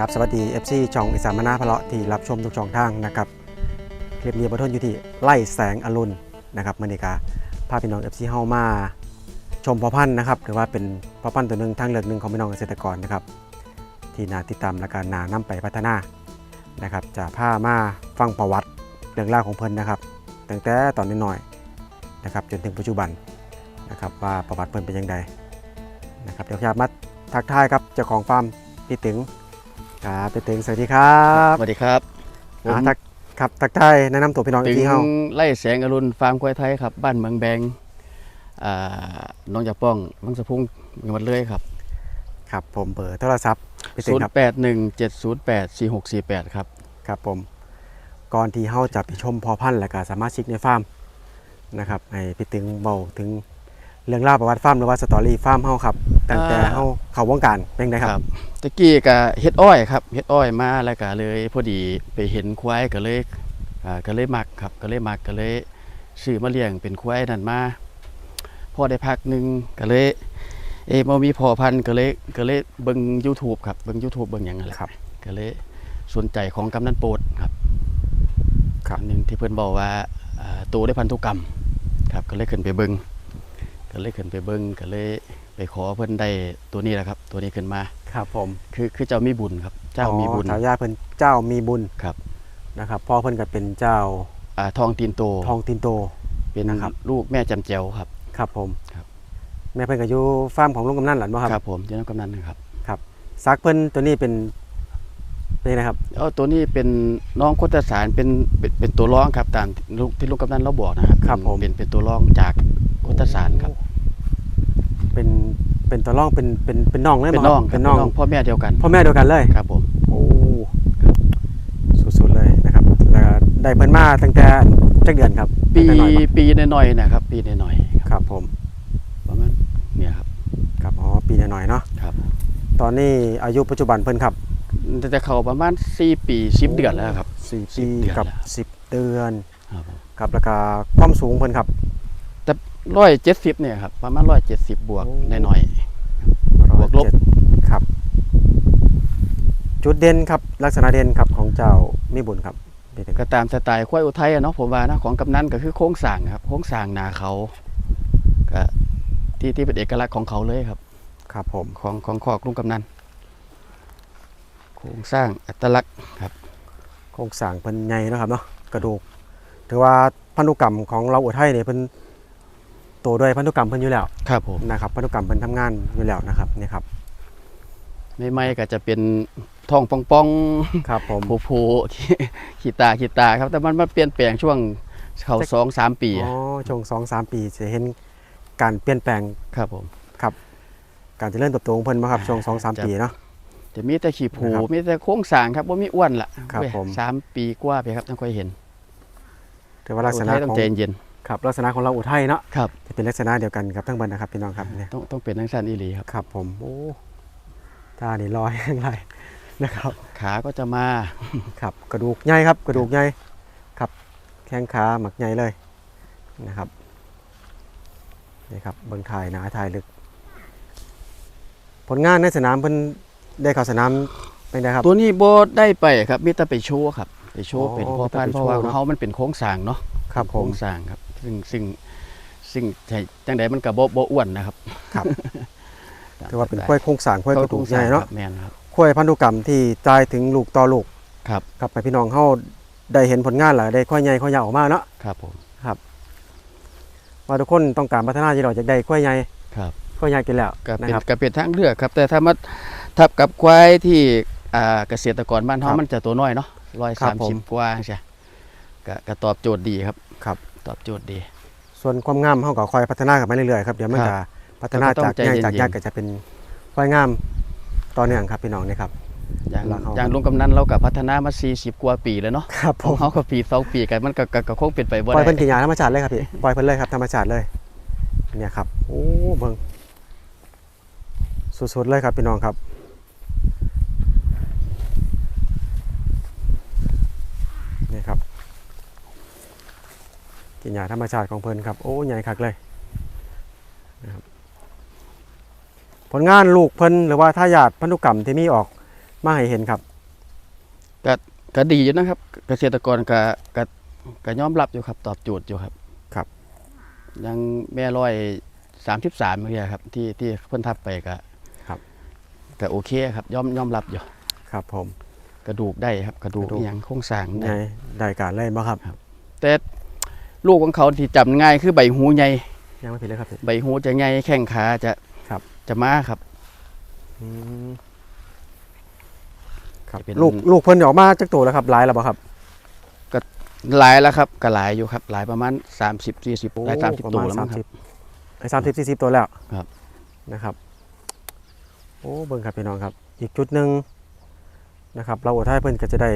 ครับสวัสดี FC ช่องอิสานมนาพะเลาะที่รับชมทุกช่องทางนะครับคลิปนี้บันทนอยู่ที่ไล่แสงอรุณนะครับมณีกาพาพี่น้อง FC เฮามาชมพ่อพันธุ์นะครับหรือว่าเป็นพ่อพันธุ์ตัวหนึ่งทางเลือกหนึ่งของพี่น้องเกษตรกรนะครับที่นาติดตามและการนานํไปพัฒนานะครับจะพามาฟังประวัติเรื่องราวของเพิ่นนะครับตั้งแต่ตอนน้อยๆนะครับจนถึงปัจจุบันนะครับว่าประวัติเพิ่นเป็นยังไงนะครับเดี๋ยวพยามาทักทายครับเจ้าของฟาร์มพี่ตึง ครับเป็นเต็งสวัสดีครับสวัสดีครับผมอ่าทักครับทักทายแนะนำตัวพี่น้องถึงที่เฮาไล่แสงอรุณฟาร์มควายไทยครับ บ้านเมืองแบงอ่าน้องจากป้องวังสะพุงจังหวัดเลยครับ ครับผมเบอร์โทรศัพท์พี่เต็งครับ0817084648ครับครับผมก่อนที่เฮาจะไปชมพอพันธุ์และก็สามารถชิกในฟาร์มนะครับให้พี่ตึงเบาถึง เรื่องราวประวัติฟาร์มหรือว่าสตอรี่ฟาร์มเฮาครับตั้งแต่เฮาเข้าวงการเป็นไงครับ ตะกี้ก็เฮ็ดอ้อยครับเฮ็ดอ้อยมาแล้วก็เลย พอดีไปเห็นควายก็เลยอ่าก็เลยมักครับก็เลยมักก็เลยซื้อมาเลี้ยงเป็นควายนั่นมาพอได้พักหนึงก็เลย เอ๊ะบ่มีพอพันธุ์ก็เลยก็เลยเบิ่ง YouTube ครับเบิ่ง YouTube เบิ่งหยังนั่นแหละครับ ก็เลยสนใจของกำนันโปรดครับครับ อันหนึ่งที่เพื่อนบอกว่าอ่าตัวได้พันธุกรรม ครับก็เลยขึ้นไปเบิง ก็เลยขึ้นไปเบิงก็เลยไปขอเพื่อนได้ตัวนี้แหละครับ ตัวนี้ขึ้นมาครับผมคือคือเจ้ามีบุญครับ เจ้ามีบุญอ๋อฉายาเพิ่นเจ้ามีบุญครับนะครับพ่อเพิ่นก็เป็นเจ้าอ่าทองตีนโตทองตินโตเป็นนะครับลูกแม่จำเจียวครับ ครับผมครับแม่เพิ่นก็อยู่ฟาร์มของลุงกำนันหลานบ่ครับครับผมเจ้าน้ำกำนันนะครับซักเพิ่นตัวนี้เป็นเป็นไงนะครับเอาตัวนี้เป็นน้องโคตรสารเป็นเป็นเป็นตัวร้องครับตามที่ลูกที่ลูกกำนันเราบอกนะครับครับผมเป็นเป็นตัวร้องจากโคตรสารครับ เป็นเป็นตัวร่องเป็นเป็นเป็นน้องเลยเป็นบ่ครับน้องครับเป็นน้องพ่อแม่เดียวกันพ่อแม่เดียวกันเลย ครับผม โอ้สุดๆเลยนะครับ แล้วก็ได้เพิ่นมาตั้งแต่จักเดือนครับปีตั้งแต่น้อยบ่ปีน้อยๆนะครับ ปีน้อยๆครับครับผมประมาณเนี่ยครับครับอ๋อปีน้อยๆเนาะครับ ตอนนี้อายุปัจจุบันเพิ่นครับแต่จะเข้าประมาณ4ปี10เดือนแล้วครับ4ปี10เดือน กับแล้ว10เดือนครับผมครับแล้วก็ความสูงเพิ่นครับแต่ ร้อยเจ็ดสิบเนี่ยครับประมาณร้อยเจ็ดสิบบวกโอ้หน่อยบวกลบ107ครับ จุดเด่นครับ ลักษณะเด่นครับของเจ้ามีบุญครับเป็นไงๆก็ตามสไตล์ควายอุทัยอะเนาะผมว่านะของกำนันก็คือโค้งสร้างครับ โค้งสร้างหนาเขาก็ที่ที่เป็นเอกลักษณ์ของเขาเลยครับ ครับผมของของขอกลุงกำนันโครงสร้างอัตลักษณ์ครับ โครงสร้างเพิ่นใหญ่เนาะครับเนาะกระดูกถือว่าพันธุกรรมของเราอุทัยเนี่ยเพิ่น โตด้วยพันธุกรรมเพิ่นอยู่แล้วครับผมนะครับพันธุกรรมเพิ่นทำงานอยู่แล้วนะครับนี่ครับไม่ไม่ก็จะเป็นท้องป่องป่องครับผมๆโผล่ๆขี้ขี้ตาขี้ตาครับ แต่มันมาเปลี่ยนแปลงช่วงเขาสองสามปีอ๋อะอช่วงสองสามปีจะเห็นการเปลี่ยนแปลงครับผมการเจริญเติบโตของเพิ่นมาครับช่วงสองสามจะปีเนาะ จะมีแต่ขี้ผูนะครับมีแต่โค้งสร้างครับว่ามีอ้วนละครับเว้ยผม สามปีกว่าไปครับต้องค่อยเห็นถือว่าลักษณะอุทัยต้อขงอง ใจเย็น ครับลักษณะของเราอุทัยเนาะครับจะเป็นลักษณะเดียวกันครับทั้งเบิดนะครับพี่น้องครับเนี่ยต้องต้องเป็นทั้งสั้นอีหลีครับครับผมโอ้ท่านี่ลอยทั้งไรนะครับ ขาก็จะมาครับกระดูกใหญ่ครับ กระดูกใหญ่ครับ แข้งขาหมักใหญ่เลยนะครับนี่ครับเบิ่งถ่ายหนาถ่ายลึก ผลงานในสนามเพิ่นได้เข้าสนามเป็นไงครับ ตัวนี้โบได้ไปครับมีแต่ไปโชว์ครับ ไปโชว์อ๋อเป็นพ่อมีแต่พันไปธุ์เพโชราะว์ว่าเนอะเขามันเป็นโค้งสร้างเนาะครับผโค้มงสร้างครับ ซึ่งซึ่งซึ่งใช่จังใดมันกับโบโบอ้วนนะครับครับถือว่าเป็นกล้วยโครงสร้างกล้วยกระดูกใหญ่เนาะครับแม่นครับกล้วยพันธุกรรมที่ตายถึงลูกต่อลูกครับครับให้พี่น้องเฮาได้เห็นผลงานแล้วได้ค่อยใหญ่ค่อยยาวออกมาเนาะครับผมว่าทุกคนต้องการพัฒนาที่เราจะได้ค่อยใหญ่ครับค่อยใหญ่กันแล้วก็นะเป็นครับก็เป็นทางเลือกครับ แต่ถ้ามาทับกับควายที่อ่าเกษตรกรบ้านคเฮารับมันจะตัวน้อยเนาะร้อยครัสาบมผสิมบกว่าใช่ก็ก็ตอบโจทย์ดีครับครับ ตอบโจทย์ดี ส่วนความงามเฮาก็คอยพัฒนากันไปเรื่อยๆครับเดี๋ยวมันครัจะบพัฒนาก็ต้จาอกงใจใหญ่เย็นๆจากยากก็จะเป็นค่อยงามต่อเนื่องครับพี่น้องนี่ครับอย่างแล้วเขาอย่างลุงกำนันเรากับพัฒนามา 40 กว่าปีแล้วเนาะครับผของมเขาก็ปีสองปีกันมันก็ก็ก็คงเป็นไปบ่ปล่อยได้เพิ่นกินยาธรรมชาติเลยครับพี่ปล่อยเพิ่นเลยครับธรรมชาติเลยเนี่ยครับโอ้เบิ่งสุดๆเลยครับพี่น้องครับนี่ครับ กินยาธรรมชาติของเพิ่นครับ โอ้ใหญ่คักเลยนะครับผลงานลูกเพิ่นหรือว่าทายาทพันธุกรรมที่มีออกมาให้เห็นครับก็ดีอยู่นะครับ เกษตรกรก็ก็ก็ยอมรับอยู่ครับ ตอบโจทย์อยู่ครับครับ ยังแม่ร้อยสามสิบสามเมื่อกี้ครับ ที่ที่เพิ่นทับไปก็ครับ ก็โอเคครับยอมยอมรับอยู่ ครับผม กระดูกได้ครับ กระดูกกระดูกอหยังโครงสร้างไงได้ได้การเล่นบ่ครับ แต่ ลูกของเขาที่จำง่ายคือใบหูใหญ่ยังไม่ผิดเลยครับพี่ ใบหูจะใหญ่แข้งขาจะครับ จะมาครับ อืมครับจะเป็น ลูกลูกเพิ่นออกมาจากตัวแล้วครับหลายแล้วบ่ครับ หลายแล้วครับก็หลายอยู่ครับ หลายประมาณ 30 40หลาย30ประตัวมาณแล้วสามั้มงคสิรับบไอ้สามสิบสี่สิบตัวแล้วครับ นะครับ โอ้เบิ่งครับพี่น้องครับ อีกจุดหนึ่งนะครับ เราอุทัยเพิ่นก็จะได้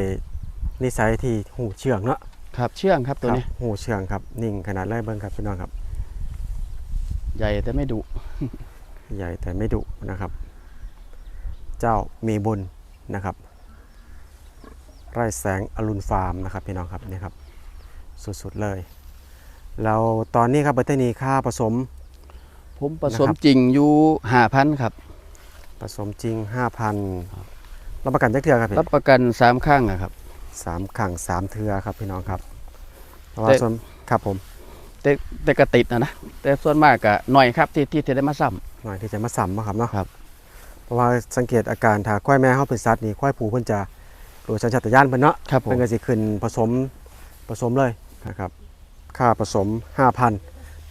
นิสัยที่หูเชื่องเนาะ ครับเชื่องครับตัวนี้ครับหูเชื่องครับ นิ่งขนาดไรเบิ่งครับพี่น้องครับ ใหญ่แต่ไม่ดุ ใหญ่แต่ไม่ดุนะครับ เจ้ามีบุญนะครับ ไร่แสงอรุณฟาร์มนะครับพี่น้องครับนี่ครับ สุดๆเลยแล้วตอนนี้ครับเบอร์เทอนีค่าผสม ผมผสมนะครับจริงอยู่5,000ครับ ผสมจริง5,000รับประกันจักเทือครับพี่รับประกัน3ข้างอะครับสามขังสามเทือครับพี่น้องครับเพราะ แต่ว่าส่วนครับผม แต่แต่ก็ติดนะนะแต่ส่วนมากก็หน่อยครับที่ที่จะได้มาซ้ำหน่อยที่จะมาสัมนะครับเนาะครับ เพราะว่าสังเกตอาการถ้าควายแม่เขาเป็นสัตว์นี่ควายผูเพิ่นจะโดยสัญชาตญาณเพิ่นเนาะครับผมเพิ่นก็สิขึ้นผสมผสมเลยนะครับ ค่าผสม5,000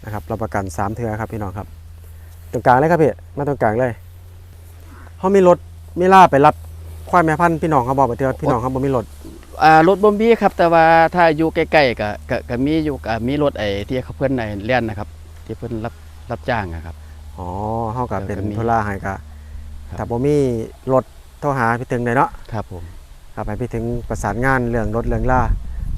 นะครับรับประกัน3เทือครับพี่น้องครับ ตรงกลางเลยครับพี่มาตรงกลางเลยเขามีรถมีล่าไปรับควายแม่พันธุ์พี่น้องเขาบอกไปเทือพี่น้องเขาบ่มีรถ อ่ารถบอมบี้ครับ แต่ว่าถ้าอยู่ใกล้ๆก็ก็ก็มีอยู่ก็มีรถไอ้ที่เขาเพิ่นไอ้เล่นนะครับ ที่เพิ่นรับรับจ้างอะครับ อ๋อเฮาก็เป็นเออก็มีธุระให้ก็ครับ ถ้าบ่มีรถโทรหาพี่ถึงได้เนาะครับผม ครับให้พี่ถึงประสานงานเรื่องรถเรื่องล่า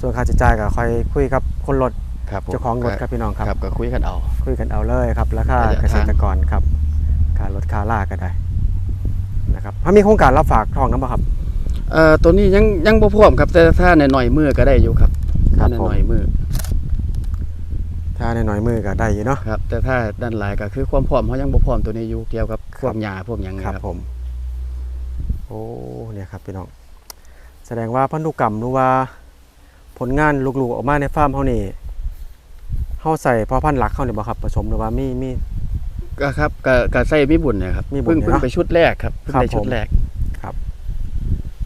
ส่วนค่าใช้จ่ายก็ค่อยคุยกับคนรถครับผมเจ้าของรถครับพี่น้องครับ ครับก็คุยกันเอา คุยกันเอาเลยครับราคาระยะเกทางษตรกรครับค่ารถค่าล่าก็ได้นะครับถ้ามีโครงการรับฝากทองน้ำบ่ครับ เอ่อตัวนี้ยังยังบ่พร้อมครับ แต่ถ้าในหน่อยๆมือก็ได้อยู่ครับครัถ้าบในผมหน่อยๆมือถ้าในน้อยๆมือก็ได้อยู่เนาะ ครับ แต่ถ้าด้านหลายก็คือความพร้อมเขายังบ่พร้อมตัวนี้อยู่เกี่ยวกับพวกหญ้าพวกหยังคนะรับ ครับ ผม โอ้เนี่ยครับพี่น้อง แสดงว่าพันธุกรรมหรือว่า ผลงานลูกๆออกมาในฟาร์มเฮานี่เฮาใส่พ่อพันธุ์หลักเฮานี่บ่ครับผสมหรือว่ามีมี ก็ครับก็ก็ใส่มีบุญเนะครับมีบุญเพิ่งเนี่ยเพิ่งเนาะไปชุดแรกครับเพิ่งครับ ได้ชุดผมแรก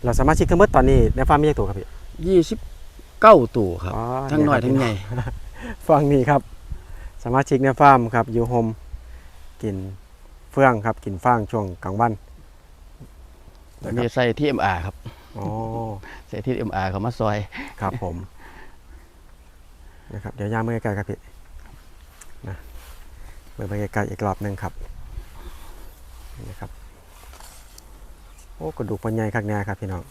เราสามารถชิกทั้งหมดตอนนี้ในฟาร์มมีกี่ตัวครับพี่29ตัวครับอ๋อทั้งน้อยเนี่ทั้งครับใหญ่ฟังนี่ครับสมาชิกในฟาร์มครับอยู่โฮมกินเฟื่องครับกินฟางช่วงกลางวันตัวนี้ใส่ที่ MR ครับอ๋อใส่ที่ MR เขามาซอยครับผมนะครับเดี๋ยวย่างมือไกลๆครับพี่นะมือไปไกลๆอีกรอบหนึ่งครับนี่นะครับ โอ้กระดูกปัญญาคักแน่ครับพี่น้อง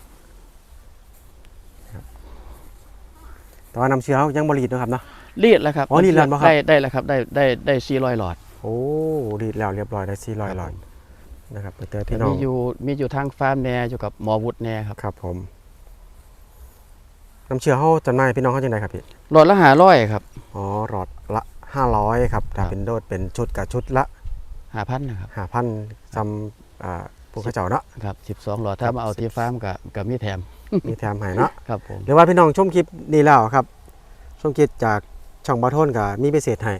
นะครับแต่ว่าน้ำเชื้อเขายังบริดนะครับเนาะ รีดแล้วครับอ๋อรีดแล้วบ่ครับ ได้ได้แล้วครับได้ได้ได้400หลอดโอ้รีดแล้วเรียบร้อยได้สี่ร้อยครับหลอดผมนะครับไปเจอพี่น้อมีงอยู่มีอยู่ทางฟาร์มแน่อยู่กับหมอวุฒิแน่ครับครับผม น้ำเชื้อเขาจำหน่ายพี่น้องเขาจังไดครับพี่หลอดละ500ครับอ๋อหลอดละ500ครับถ้าครับเป็นโดดเป็นชุดกับชุดละ5,000นะครับหาพันจำอ่า ผู้เข้าเจ้าเนาะครับ12หลอดคถ้ารับมาเอาที่ฟาร์มก็ก็มีแถมมีแถมให้เนาะครับผมหรือว่าพี่น้องชมคลิปนี้แล้วครับชมคลิปจากช่องบาโทนกับมีพิเศษให้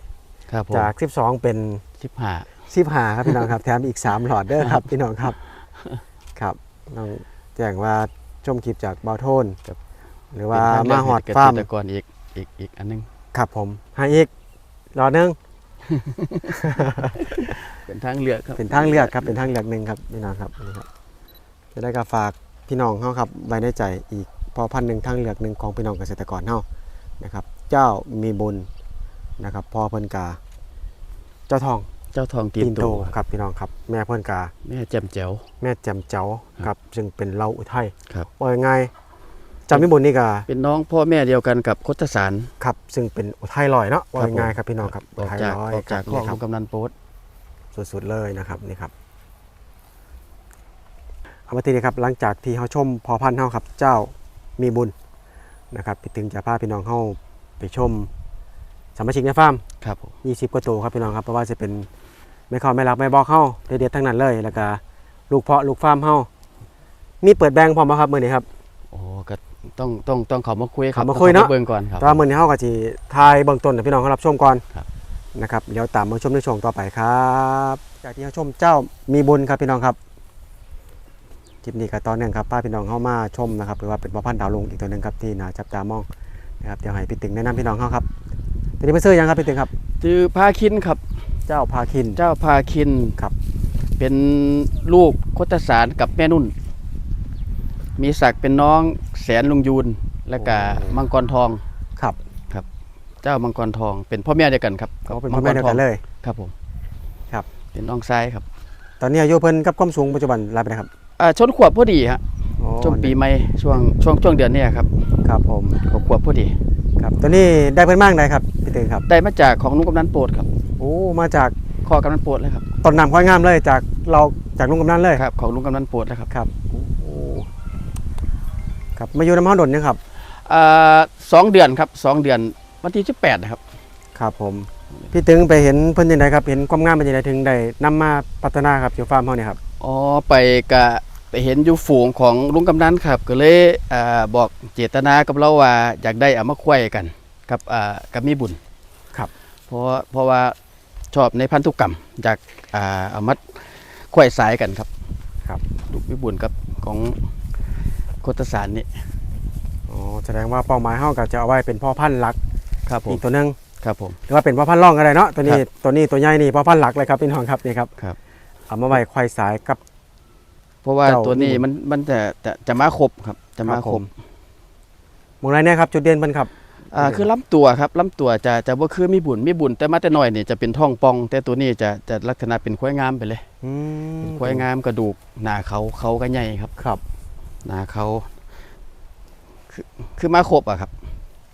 ครับผมจาก 12 เป็น 15 15ครับพี่น้องครับ แถมอีก 3 หลอดเด้อครับพี่น้องครับครับน้องแจ้งว่าชมคลิปจากบาโทนครับหรือว่าเป็นทมางเลืกหอดให้ฟาร์มเกษตรกรอีกอีกอีกอันนึงครับผมให้อีกหลอดหนึง เป็นทางเลือกครับเป็นทางเลือกครับเป็นทางเลือกหนึ่งครับพี่น้องครับนี่ครับ จะได้ก็ฝากพี่น้องเฮาครับไว้ในใจอีกพอพันหนึ่งทางเลือกหนึ่งของพี่น้องเกษตรกรเฮานะครับ เจ้ามีบุญนะครับพ่อเพิ่นกา เจ้าทองเจ้าทองตีตีนนโตโตครับพี่น้องครับ แม่เพิ่นกา แม่แจ่มแจ๋วแม่แจ่มเจ้าครับจึงเป็นเราอุทัยครับว่าง่ายๆเจ้ามีบุญนี่ก็เป็นน้องพ่อแม่เดียวกันกับโคตสารครับ ซึ่งเป็นอุทัยลอยเนาะว่าครับผมง่ายๆครับพี่น้องครับออกทัยจากลอยออกจากคข้อรับขนี่องครับกำนันโป๊ตสุดๆเลยนะครับนี่ครับเอามาทีนี้ครับหลังจากที่เขาชมพอพันธุ์เขาครับ เจ้ามีบุญนะครับไปถึงจะพาพี่น้องเข้าไปชมสมาชิกในฟาร์มครับผม20กว่าตัวครับพี่น้องครับเพราะว่าจะเป็นไม่เข้าไม่รักไม่บอกเข้าเด็ดๆทั้งนั้นเลย แล้วก็ลูกเพาะลูกฟาร์มเข้ามีเปิดแบงค์พร้อมบ่ครับมื้อนี้ครับโอ้ก็ ต้องต้องต้องเขามาคุยครับเขามาคุยเนอะเบิ่งก่อนครับ แต่ว่ามื้อนี้เฮาก็สิทายเบื้องต้นให้พี่น้องเขารับชมก่อนครับ นะครับเดี๋ยวตามมาชมในช่วงต่อไปครับจากที่เราชมเจ้ามีบุญครับพี่น้องครับคลิปนี้ก็ตอนหนึงครับพาพี่น้องเข้ามาชมนะครับหรือว่าเป็นพ่อพันธุ์ดาวลุงอีกตัวหนึงครับที่น่าจับตามองนะครับเดี๋ยวให้พี่ตึงแนะนำพี่น้องเขาครับตัวนี้เป็นซื้อยังครับพี่ตึงครับ ชื่อพาคินครับ เจ้าพาคิน เจ้าพาคินครับ เป็นลูกโคตสารกับแม่นุ่น มีศักดิ์เป็นน้องแสนลุงยูนและก็มังกรทองครับ เจ้ามังกรทองเป็นพ่อแม่เดียวกันครับเขาเป็นพ่อแม่เดียวกันเลยครับผมครับเป็นน้องซ้ายครับ ตอนนี้อายุเพิ่นกับความสูงปัจจุบันรายไปไหนครับอ่าชนขวบพอดีฮะอ๋อช่วงปีใหม่ช่วงช่วงช่วงเดือนเนี้ครับครับผมขวบขวบพอดีครับตัวนี้ได้เพิ่นมากได้ครับพี่ตึงครับได้มาจากของลุงกำนันโปรดครับโอ้มาจากคอกำนันโปรดเลยครับต้นน้ำค่อยงามเลยจากเราจากลุงกำนันเลยครับของลุงกำนันโปรดเลยครับครับโอ้ ครับมาอยู่น้ำห้าดนเนี่ยครับอ่าสองเดือนครับสองเดือนวันที่สิบแปดนะครับ ครับผม พี่ตึงไปเห็นเพิ่นยังไงครับ เห็นความงามเป็นยังไงถึงได้นำมาพัฒนาครับอยู่ฟาร์มเฮาเนี่ยครับอ๋อไปกะไปเห็นอยู่ฝูงของลุงกำนันครับ ก็เลยอ่าบอกเจตนากับเราว่าอยากได้เอามาควายกันกับอ่ากับมีบุญครับ เพราะว่าเพราะว่าชอบในพันธุกรรมอยากอ่าเอามาควายสายกันครับ ครับลูกมีบุญกับของ โคตสารนี่อ๋อแสดงว่าเป้าหมายเฮาก็จะเอาไว้เป็นพ่อพันธุ์หลักครับผมอีกตัวหนึงครับผม หรือว่าเป็นพ่อพันธุ์รองก็ได้เนาะตัวนี้ครับ ตัวนี้ตัวใหญ่นี่พ่อพันธุ์หลักเลยครับพี่น้องครับนี่ครับครับ เอามาไว้ควายสายกับ เพราะว่าเจ้า ตัวนี้มีบุญมันมันจะจะจะมาครบครับจะมาครบหมองไรเนี่ยครับจุดเด่นเพิ่นครับ อ่าคือลำตัวครับลำตัวจะจะบ่คือมีบุญมีบุญแต่มาแต่น้อยนี่จะเป็นท้องป่อง แต่ตัวนี้จะจะลักษณะเป็นควายงามไปเลย อืมควายงามกระดูกหน้าเขาเขาก็ใหญ่ครับ ครับห น้าเขาคือคือมาครบอะครับ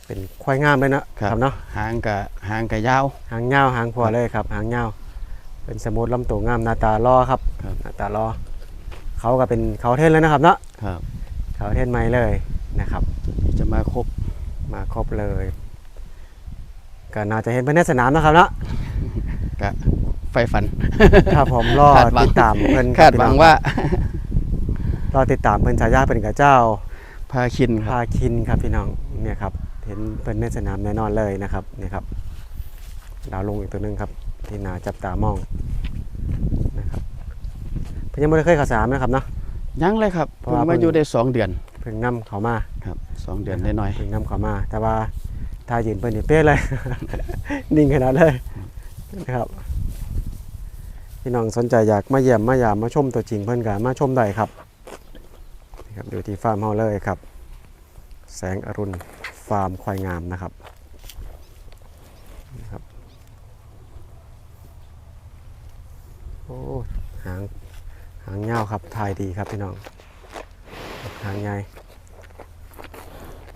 เป็นควายงามเลยนะครับเนาะหางกะหางกะยาว หางยาวหางพัวเลยครับ หางยาวเป็นสมูทลำตัวงามหน้าตาล่อครับครับ หน้าตาล่อเขาก็เป็นเขาเทนแล้วนะครับเนาะครับเขาเทนไม้เลยนะครับนี่จะมาครบมาครบเลยก็น่าจะเห็นเป็นในสนามนะครับเนาะ กะไฟฟัน ครับผมรอคาดหวัง ติดตามเพิ่นคาดหวังว่า รอติดตามเพิ่นฉายาเป็นกับเจ้าพาคินคพารับคินครับพี่น้องเนี่ยครับเห็นเพิ่นในสนามแน่นอนเลยนะครับเนี่ยครับดาวลงอีกตัวหนึงครับ ที่น่าจับตามองนะครับเพิ่นยังไม่ได้เคยเข่าวสามนะครับเนาะยังเลยครับเพราะเพิ่งว่ามาเพิ่งอยู่ได้สองเดือนเพิ่งนำเขามาครับสองเดือนได้น้อยเพิ่งนำเขามา แต่ว่าทายยืนเพิ่นนี่เป๊ะเลย นิ่งขนาดเลยนะครับพี่น้องสนใจอยากมาเยี่ยมมายามมาชมตัวจริงเพิ่นก็มาชมได้ครับนี่ ครับอยู่ที่ฟาร์มเฮาเลยครับ แสงอรุณฟาร์มควายงามนะครับนะครับโอ้หางหางยาครับถ่ายดีครับพี่น้องหางใหญ่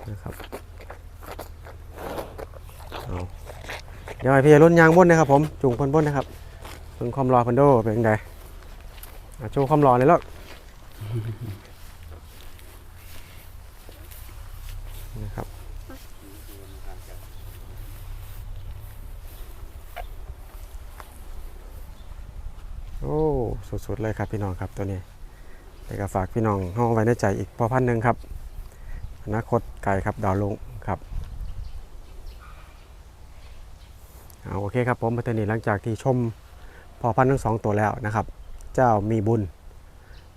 นะครับเอาเดี๋ยวพี่รุ่นยางบนนะครับผมจุงเพิ่นบนนะครับเพิ่นความรอพิ่นโดเป็นยังไงโชว์ความรอเลยแล้ว นะครับโอ้สุดๆเลยครับพี่น้องครับตัวนี้แต่ก็ฝากพี่น้องห้องไว้ในใจอีกพอพันหนึ่งครับอนาคตไกลครับดาวลุงครับเอาโอเคครับผมมาเทอนี้หลังจากที่ชมพอพันธุ์ทั้งสองตัวแล้วนะครับ เจ้ามีบุญ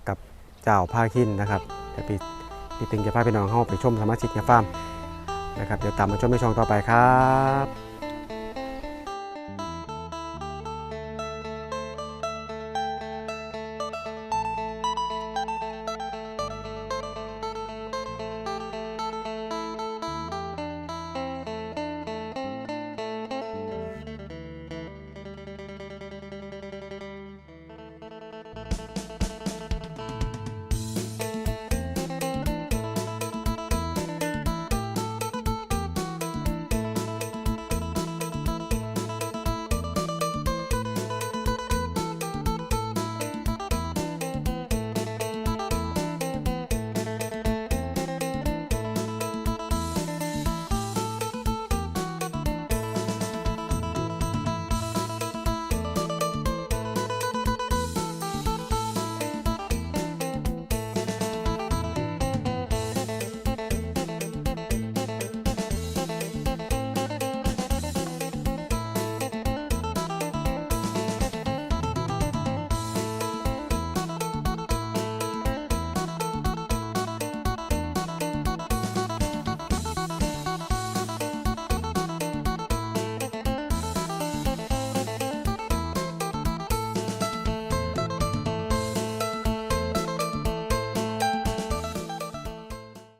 กับเจ้าพาคินนะครับแต่พี่ พี่ตึงจะพาพี่น้องเข้าไปชมสมาชิกในฟาร์มนะครับเดี๋ยวตามมาชมในช่องต่อไปครับ